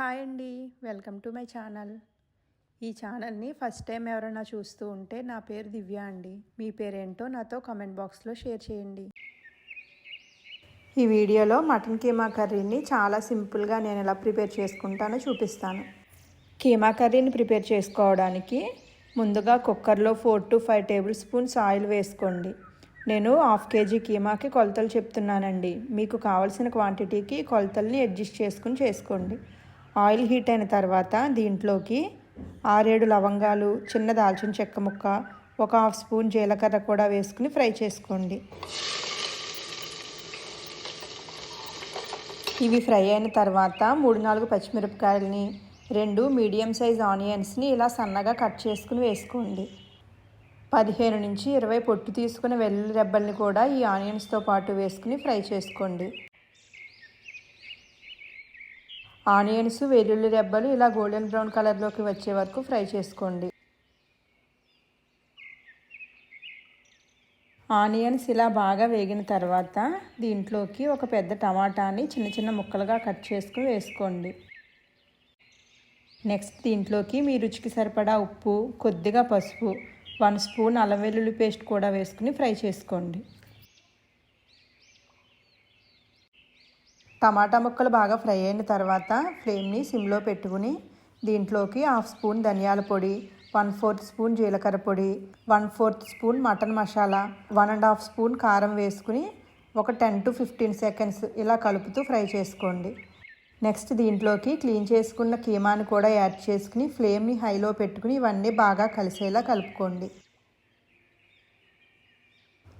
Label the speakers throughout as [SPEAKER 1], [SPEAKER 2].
[SPEAKER 1] Hi అండి. Welcome to my channel. ఈ ఛానల్ని ఫస్ట్ టైం ఎవరైనా చూస్తూ ఉంటే నా పేరు దివ్య అండి. మీ పేరేంటో నాతో కామెంట్ బాక్స్లో షేర్ చేయండి. ఈ వీడియోలో మటన్ కీమా కర్రీని చాలా సింపుల్గా నేను ఎలా ప్రిపేర్ చేసుకుంటానో చూపిస్తాను. కీమా కర్రీని ప్రిపేర్ చేసుకోవడానికి ముందుగా కుక్కర్లో four to five tablespoons oil వేసుకోండి. నేను హాఫ్ కేజీ కీమాకి కొలతలు చెప్తున్నానండి. మీకు కావలసిన క్వాంటిటీకి కొలతల్ని అడ్జస్ట్ చేసుకుని చేసుకోండి. ఆయిల్ హీట్ అయిన తర్వాత దీంట్లోకి ఆరేడు లవంగాలు చిన్న దాల్చిన చెక్క ముక్క ఒక హాఫ్ స్పూన్ జీలకర్ర కూడా వేసుకుని ఫ్రై చేసుకోండి. ఇవి ఫ్రై అయిన తర్వాత మూడు నాలుగు పచ్చిమిరపకాయలని రెండు మీడియం సైజ్ ఆనియన్స్ని ఇలా సన్నగా కట్ చేసుకుని వేసుకోండి. పదిహేను నుంచి ఇరవై పొట్టు తీసుకున్న వెల్లుల్లి రెబ్బల్ని కూడా ఈ ఆనియన్స్తో పాటు వేసుకుని ఫ్రై చేసుకోండి. ఆనియన్స్ వెల్లుల్లి రెబ్బలు ఇలా గోల్డెన్ బ్రౌన్ కలర్లోకి వచ్చే వరకు ఫ్రై చేసుకోండి. ఆనియన్స్ ఇలా బాగా వేగిన తర్వాత దీంట్లోకి ఒక పెద్ద టమాటాని చిన్న చిన్న ముక్కలుగా కట్ చేసుకుని వేసుకోండి. నెక్స్ట్ దీంట్లోకి మీ రుచికి సరిపడా ఉప్పు కొద్దిగా పసుపు వన్ స్పూన్ అల్లం వెల్లుల్లి పేస్ట్ కూడా వేసుకుని ఫ్రై చేసుకోండి. టమాటా ముక్కలు బాగా ఫ్రై అయిన తర్వాత ఫ్లేమ్ని సిమ్లో పెట్టుకుని దీంట్లోకి హాఫ్ స్పూన్ ధనియాల పొడి వన్ ఫోర్త్ స్పూన్ జీలకర్ర పొడి one fourth spoon mutton masala one and half spoon కారం వేసుకుని ఒక టెన్ టు ఫిఫ్టీన్ సెకండ్స్ ఇలా కలుపుతూ ఫ్రై చేసుకోండి. నెక్స్ట్ దీంట్లోకి క్లీన్ చేసుకున్న కీమాని కూడా యాడ్ చేసుకుని ఫ్లేమ్ని హైలో పెట్టుకుని ఇవన్నీ బాగా కలిసేలా కలుపుకోండి.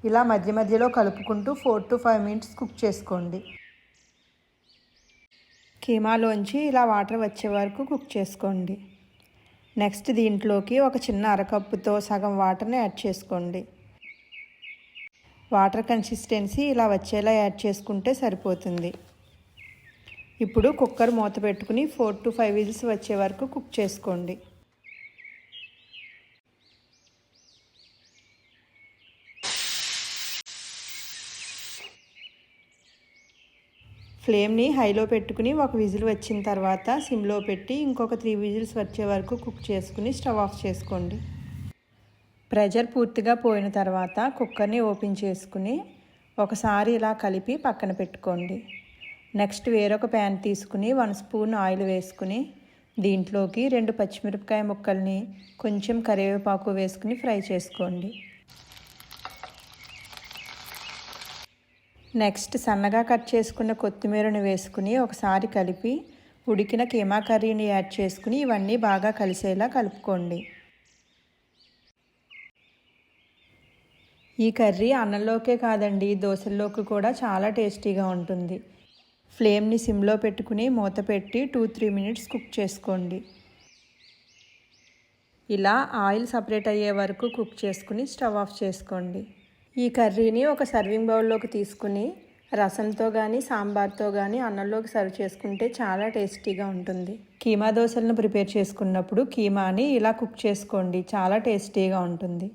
[SPEAKER 1] ఇలా మధ్య మధ్యలో కలుపుకుంటూ four to five minutes cook చేసుకోండి. కీమాలోంచి ఇలా వాటర్ వచ్చే వరకు కుక్ చేసుకోండి. నెక్స్ట్ దీంట్లోకి ఒక చిన్న అరకప్పుతో సగం వాటర్ని యాడ్ చేసుకోండి. వాటర్ కన్సిస్టెన్సీ ఇలా వచ్చేలా యాడ్ చేసుకుంటే సరిపోతుంది. ఇప్పుడు కుక్కర్ మూత పెట్టుకుని ఫోర్ టు ఫైవ్ విజిల్స్ వచ్చే వరకు కుక్ చేసుకోండి. ఫ్లేమ్ని హైలో పెట్టుకుని ఒక విజిల్ వచ్చిన తర్వాత సిమ్లో పెట్టి ఇంకొక త్రీ విజిల్స్ వచ్చే వరకు కుక్ చేసుకుని స్టవ్ ఆఫ్ చేసుకోండి. ప్రెజర్ పూర్తిగా పోయిన తర్వాత కుక్కర్ని ఓపెన్ చేసుకుని ఒకసారి ఇలా కలిపి పక్కన పెట్టుకోండి. నెక్స్ట్ వేరొక ప్యాన్ తీసుకుని వన్ స్పూన్ ఆయిల్ వేసుకుని దీంట్లోకి రెండు పచ్చిమిరపకాయ ముక్కల్ని కొంచెం కరివేపాకు వేసుకుని ఫ్రై చేసుకోండి. నెక్స్ట్ సన్నగా కట్ చేసుకున్న కొత్తిమీరను వేసుకుని ఒకసారి కలిపి ఉడికిన కీమా కర్రీని యాడ్ చేసుకుని ఇవన్నీ బాగా కలిసేలా కలుపుకోండి. ఈ కర్రీ అన్నంలోకే కాదండి దోశల్లోకి కూడా చాలా టేస్టీగా ఉంటుంది. ఫ్లేమ్ని సిమ్లో పెట్టుకుని మూత పెట్టి టూ త్రీ మినిట్స్ కుక్ చేసుకోండి. ఇలా ఆయిల్ సపరేట్ అయ్యే వరకు కుక్ చేసుకుని స్టవ్ ఆఫ్ చేసుకోండి. ఈ కర్రీని ఒక సర్వింగ్ బౌల్లోకి తీసుకుని రసంతో కానీ సాంబార్తో కానీ అన్నంలోకి సర్వ్ చేసుకుంటే చాలా టేస్టీగా ఉంటుంది. కీమా దోశలను ప్రిపేర్ చేసుకున్నప్పుడు కీమాని ఇలా కుక్ చేసుకోండి. చాలా టేస్టీగా ఉంటుంది.